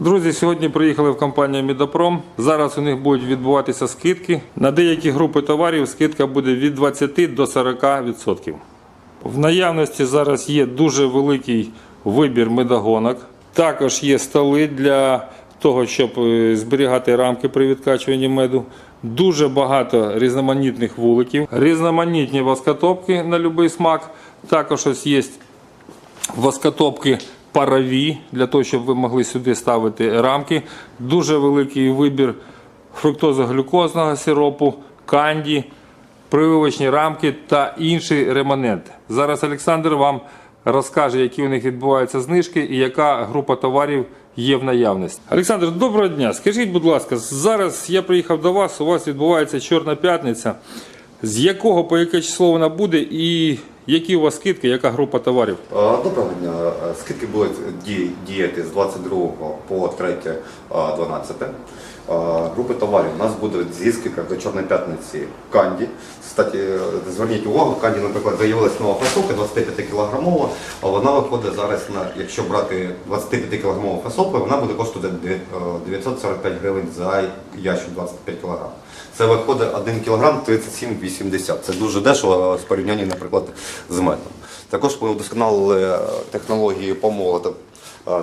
Друзі, сьогодні приїхали в компанію Мідопром. Зараз у них будуть відбуватися скидки. На деякі групи товарів скидка буде від 20 до 40%. В наявності зараз є дуже великий вибір медогонок. Також є столи для того, щоб е, зберігати рамки при відкачуванні меду. Дуже багато різноманітних вуликів, різноманітні воскотопки на будь-який смак. Також ось є воскотопки парові, для того, щоб ви могли сюди ставити рамки. Дуже великий вибір фруктозо-глюкозного сиропу, канді, прививочні рамки та інші реманенти. Зараз Олександр вам розкаже, які у них відбуваються знижки і яка група товарів є в наявності. Олександр, доброго дня. Скажіть, будь ласка, зараз я приїхав до вас, у вас відбувається Чорна п'ятниця. З якого по яке число вона буде і які у вас скидки, яка група товарів? Доброго дня. Скидки будуть діяти з 22 по 3 12. А, Групи товарів у нас будуть зі скидками до Чорної п'ятниці канді. Кстати, е, зверніть увагу, канді, наприклад, з'явилась нова фасовка 25 кілограмова, а вона виходить зараз на, якщо брати 25 кілограмову фасовку, вона буде коштувати е, 945 гривень за ящик 25 кілограм. Це виходить 1 кг 37,80. Це дуже дешево в порівнянні, наприклад, з медом. Також ми удосконалили е, технології помолоту е,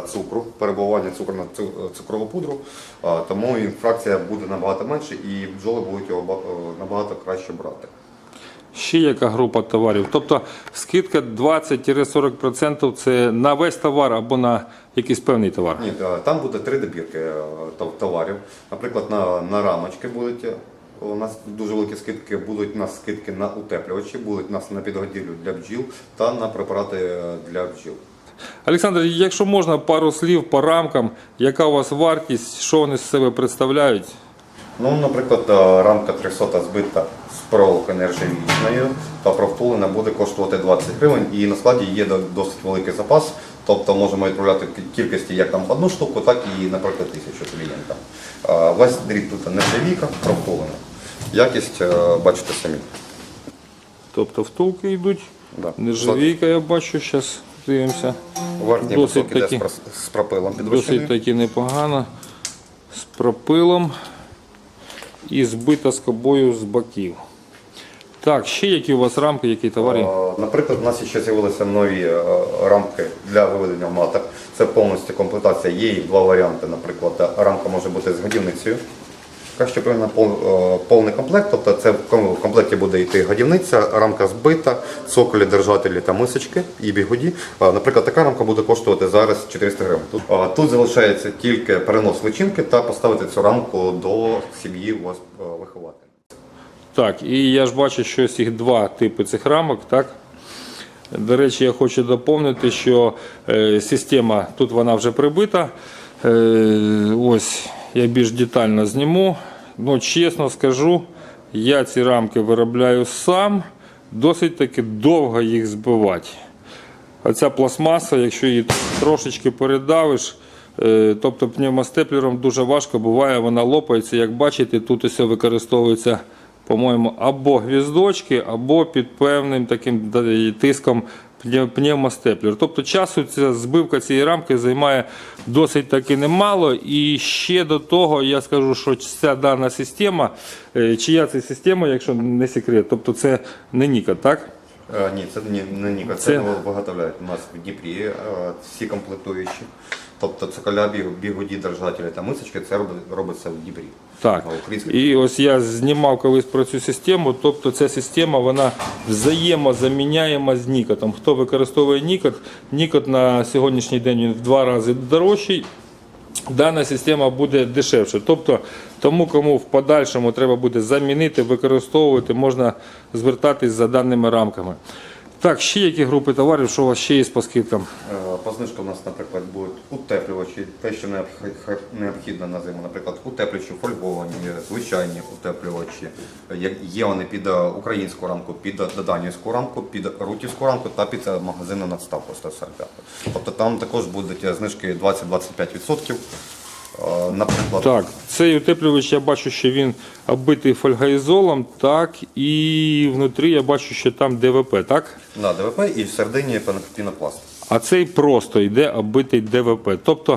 цукру, перебування цукру на е, цукрову пудру, е, тому інфракція буде набагато менше і бджоли будуть його е, набагато краще брати. Ще яка група товарів? Тобто скидка 20-40% це на весь товар або на якийсь певний товар. Ні, е, там буде три добірки е, товарів. Наприклад, на, на рамочки будуть. е, У нас дуже великі скидки, будуть у нас скидки на утеплювачі, будуть у нас на підгодівлю для бджіл та на препарати е, для бджіл. Олександр, якщо можна, пару слів по рамкам, яка у вас вартість, що вони з себе представляють? Ну, наприклад, е, рамка 300 збита з проволокою нержавіючною та провтулена буде коштувати 20 гривень і на складі є досить великий запас, тобто можемо відправляти кількості як там одну штуку, так і, наприклад, тисячу клієнтам. Е, Весь дріт тут нержавійка, провтулена. Якість е, бачите самі. Тобто втулки йдуть, Да. нержавійка, я бачу, зараз дивимося. Верхній Досить кусок іде з пропилом Досить підвищений. таки непогано. З пропилом і збита скобою з боків. Так, ще які у вас рамки, які товари? Е, Наприклад, у нас ще з'явилися нові е, рамки для виведення в маток. Це повністю комплектація. Є їх два варіанти. Наприклад, рамка може бути з годівницею. Що повинна е, повний комплект, тобто це в комплекті буде йти годівниця, рамка збита, цоколі, держателі та мисочки і бігуді. Наприклад, така рамка буде коштувати зараз 400 гривень. Тут, тут залишається тільки перенос личинки та поставити цю рамку до сім'ї у вас е, виховати. Так, і я ж бачу, що їх два типи цих рамок, так? До речі, я хочу доповнити, що е, система тут вона вже прибита. Ось я більш детально зніму. Ну, чесно скажу, я ці рамки виробляю сам, досить таки довго їх збивати. Оця пластмаса, якщо її трошечки передавиш, е, тобто пневмостеплером дуже важко буває, вона лопається. Як бачите, тут усе використовується, по-моєму, або гвіздочки, або під певним таким тиском пневмостеплер. Тобто часу ця збивка цієї рамки займає досить таки немало. І ще до того я скажу, що ця дана система, е, чия це система, якщо не секрет, тобто це не Ніка, так? А, Ні, це не, не Ніка, це, Це- виготовляють у нас в Дніпрі е, всі комплектуючі. Тобто цоколя, біг- бігоді, держателі та мисочки, це робить- робиться в Дніпрі. Так. І ось я знімав колись про цю систему. Тобто ця система вона взаємозаміняєма з Нікотом. Хто використовує Нікот, Нікот на сьогоднішній день він в два рази дорожчий. Дана система буде дешевше. Тобто, тому, кому в подальшому треба буде замінити, використовувати, можна звертатись за даними рамками. Так, ще які групи товарів, що у вас ще є по скидкам? Е, По знижкам у нас, наприклад, будуть утеплювачі, те, що необх- необхідно на зиму, наприклад, утеплювачі фольговані, звичайні утеплювачі. Є- вони під е, українську рамку, під е, данівську рамку, під рутівську рамку та під магазинну надставку 145. Тобто там також будуть знижки 20-25%. Е, Наприклад, Так, цей утеплювач я бачу, що він оббитий фольгаізолом, так, і внутрі я бачу, що там ДВП, так? на ДВП і в середині пен- пінопласт. А цей просто йде оббитий ДВП. Тобто,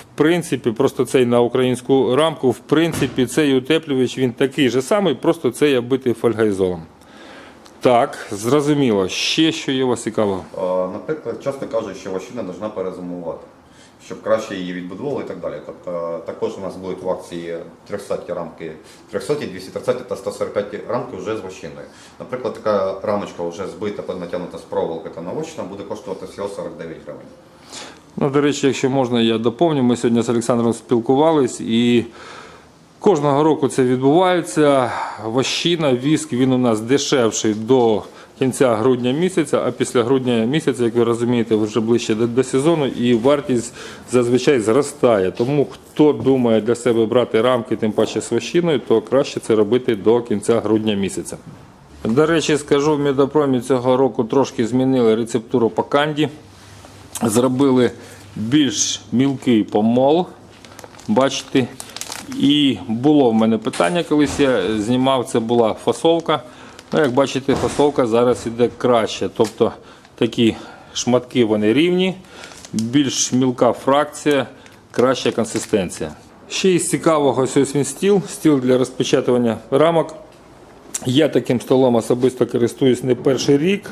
в принципі, просто цей на українську рамку, в принципі, цей утеплювач він такий же самий, просто цей оббитий фольгайзолом. Так, зрозуміло. Ще що є у вас цікавого? Наприклад, часто кажуть, що вощина повинна перезимувати, щоб краще її відбудували і так далі. Тобто також у нас будуть в акції 300 рамки, 300, 230 та 145 рамки вже з вощиною. Наприклад, така рамочка вже збита, натягнута з проволоки та навощена буде коштувати всього 49 гривень. Ну, до речі, якщо можна, я доповню. Ми сьогодні з Олександром спілкувались і кожного року це відбувається. Вощина, віск, він у нас дешевший до кінця грудня місяця, а після грудня місяця, як ви розумієте, вже ближче до, до сезону, і вартість зазвичай зростає. Тому хто думає для себе брати рамки, тим паче з вощиною, то краще це робити до кінця грудня місяця. До речі, скажу, в Медопромі цього року трошки змінили рецептуру по канді зробили більш мілкий помол. Бачите. І було в мене питання, колись я знімав, це була фасовка. Ну, як бачите, фасовка зараз іде краще. Тобто такі шматки вони рівні, більш мілка фракція, краща консистенція. Ще із цікавого ось він стіл, стіл для розпечатування рамок. Я таким столом особисто користуюсь не перший рік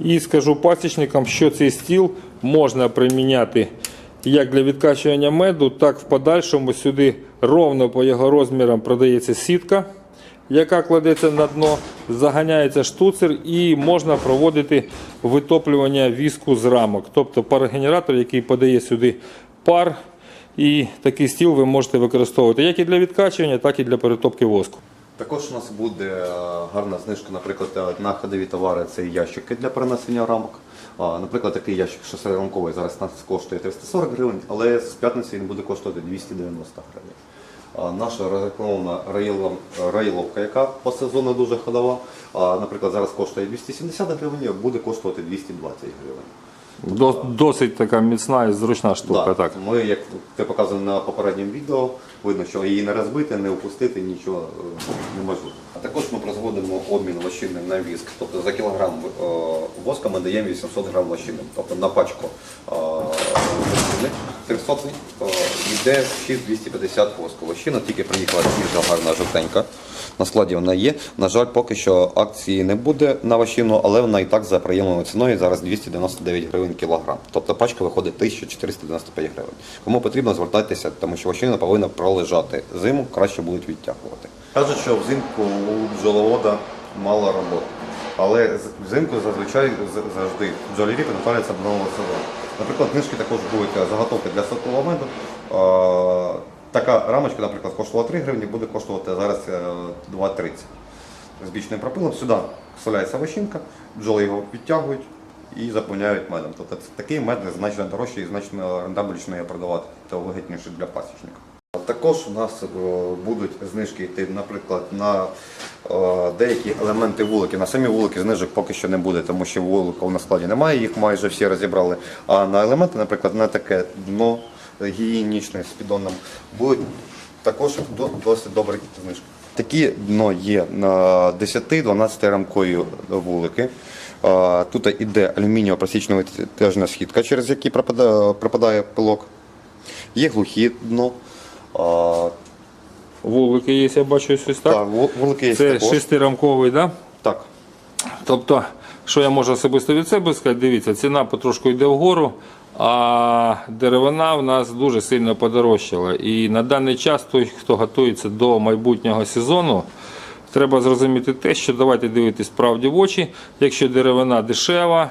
і скажу пасічникам, що цей стіл можна приміняти як для відкачування меду, так в подальшому сюди ровно по його розмірам продається сітка, яка кладеться на дно, заганяється штуцер і можна проводити витоплювання віску з рамок. Тобто парогенератор, який подає сюди пар. І такий стіл ви можете використовувати як і для відкачування, так і для перетопки воску. Також у нас буде е, гарна знижка, наприклад, е, на ходові товари це ящики для перенесення рамок. Наприклад, такий ящик шосерамковий зараз нас коштує 340 гривень, але з п'ятниці він буде коштувати 290 гривень. Наша рейлом- рейловка, яка по сезону дуже ходова, наприклад, зараз коштує 270 гривень, буде коштувати 220 гривень. Досить така міцна і зручна штука. Да, Так. Ми, як ти показано на попередньому відео, видно, що її не розбити, не опустити, нічого е, неможливо. А також ми проводимо обмін вощини на віск. Тобто за кілограм е, воска ми даємо 800 грам вощини. Тобто на пачку е, 300 е, йде 6250 воску. Вощина тільки приїхала свіжа, гарна, жовтенька. На складі вона є. На жаль, поки що акції не буде на вощину, але вона і так за приємною ціною зараз 299 гривень кілограм. Тобто пачка виходить 1495 гривень. Кому потрібно, звертайтеся, тому що вощина повинна пролежати. Зиму краще будуть відтягувати. Кажуть, що взимку у бджоловода мало роботи. Але взимку зазвичай завжди бджолярі підготовляються до нового сезону. Наприклад, книжки також будуть е, заготовки для сокового меду. Е, Така рамочка, наприклад, коштувала 3 гривні, буде коштувати зараз е, 2,30 з бічним пропилом. Сюди вставляється вощинка, бджоли його підтягують і заповняють медом. Тобто такий мед значно дорожчий і значно рентабельніше продавати та вигідніше для пасічника. Також у нас е, будуть знижки йти, наприклад, на е, деякі елементи вулики. На самі вулики знижок поки що не буде, тому що вулика на складі немає, їх майже всі розібрали. А на елементи, наприклад, на таке дно гігієнічне з піддоном будуть також досить добрі знижки. Такі дно є на 10-12 рамкові вулики. Тут іде алюмінієва просічна тежна сітка, через пропадає, пропадає пилок. Є глухі дно. А, Вулики є, я бачу ось ось так. так, ву- вулики є Це також. шестирамковий, так? Да? Так. Тобто, що я можу особисто від себе сказати, дивіться, ціна потрошку йде вгору, а деревина в нас дуже сильно подорожчала. І на даний час той, хто готується до майбутнього сезону, треба зрозуміти те, що давайте дивитись правді в очі. Якщо деревина дешева,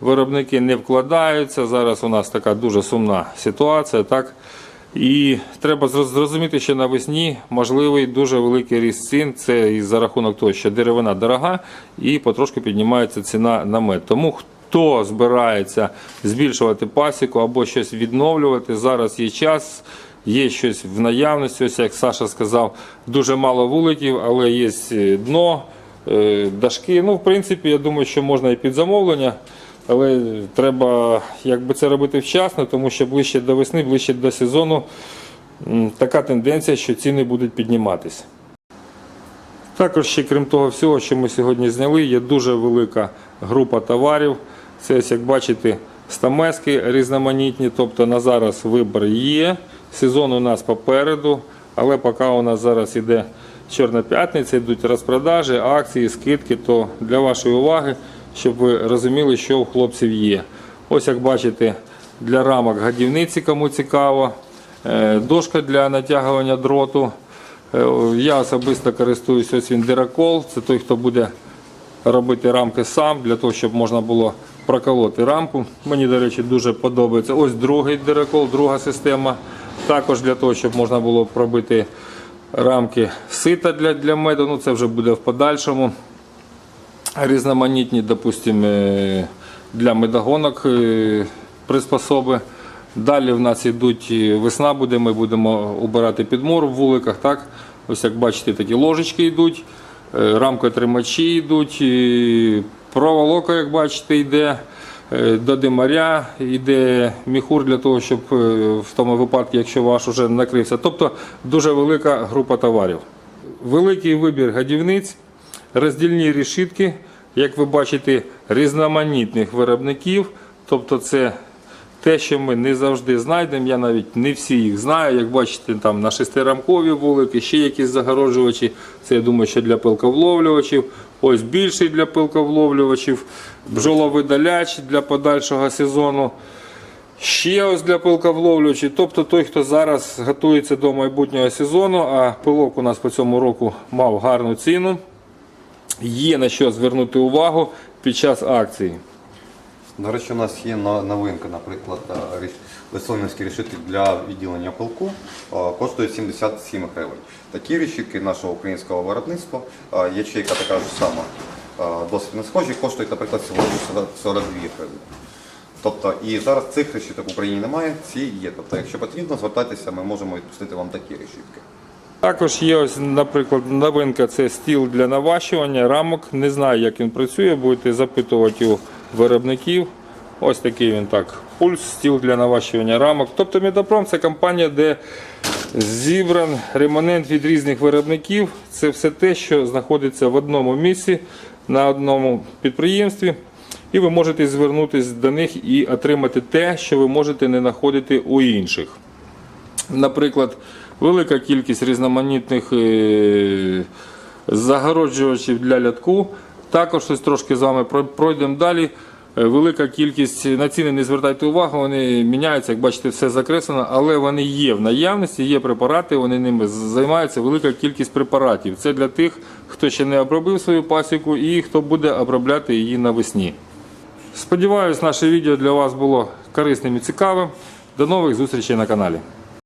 виробники не вкладаються. Зараз у нас така дуже сумна ситуація. так? І треба зрозуміти, що навесні можливий дуже великий ріст цін. Це і за рахунок того, що деревина дорога і потрошку піднімається ціна на мед. Тому хто збирається збільшувати пасіку або щось відновлювати, зараз є час. Є щось в наявності, ось як Саша сказав, дуже мало вуликів, але є е, дно, е, дашки. Ну, в принципі, я думаю, що можна і під замовлення. Але треба якби це робити вчасно, тому що ближче до весни, ближче до сезону така тенденція, що ціни будуть підніматися. Також ще крім того всього, що ми сьогодні зняли, є дуже велика група товарів. Це, як бачите, стамески різноманітні, тобто на зараз вибір є. Сезон у нас попереду, але поки у нас зараз іде Чорна п'ятниця, йдуть розпродажі, акції, скидки, то для вашої уваги, щоб ви розуміли, що у хлопців є. Ось як бачите, для рамок годівниці, кому цікаво, е, дошка для натягування дроту. Е, Я особисто користуюся ось він диракол. Це той, хто буде робити рамки сам, для того, щоб можна було проколоти рамку. Мені, до речі, дуже подобається. Ось другий диракол, друга система. Також для того, щоб можна було пробити рамки сита для, для меду. Ну, це вже буде в подальшому. Різноманітні, допустимо, е, для медогонок е, приспособи. Далі в нас йдуть е, весна буде, ми будемо убирати підмор в вуликах. Так? Ось як бачите, такі ложечки йдуть, рамкотримачі йдуть, проволока, як бачите, йде. До димаря йде міхур для того, щоб в тому випадку, якщо ваш уже накрився. Тобто дуже велика група товарів. Великий вибір годівниць, роздільні решітки, як ви бачите, різноманітних виробників. Тобто це те, що ми не завжди знайдемо. Я навіть не всі їх знаю. Як бачите, там на шестирамкові вулики, ще якісь загороджувачі. Це я думаю, що для пилковловлювачів. Ось більший для пилковловлювачів, бджоловидаляч для подальшого сезону. Ще ось для пилковловлювачів. Тобто той, хто зараз готується до майбутнього сезону, а пилок у нас по цьому року мав гарну ціну. Є на що звернути увагу під час акції. До речі, у нас є новинка, наприклад, е, ріш- для відділення полку е, коштують 77 гривень. Такі решітки нашого українського виробництва, е, ячейка така ж сама, е, досить не схожі, коштують, наприклад, всього 42 гривні. Тобто і зараз цих решіток в Україні немає, ці є. Тобто, якщо потрібно, звертайтеся, ми можемо відпустити вам такі решітки. Також є ось, наприклад, новинка це стіл для наващування рамок. Не знаю, як він працює, будете запитувати у виробників. Ось такий він так. Пульс, стіл для наващування рамок. Тобто Медопром це компанія, де зібран ремонент від різних виробників. Це все те, що знаходиться в одному місці на одному підприємстві. І ви можете звернутися до них і отримати те, що ви можете не знаходити у інших. Наприклад, велика кількість різноманітних е, загороджувачів для лятку. Також ось трошки з вами пройдемо далі. Е, Велика кількість на ціни не звертайте увагу, вони міняються, як бачите, все закреслено, але вони є в наявності, є препарати, вони ними займаються. Велика кількість препаратів. Це для тих, хто ще не обробив свою пасіку і хто буде обробляти її навесні. Сподіваюсь, наше відео для вас було корисним і цікавим. До нових зустрічей на каналі.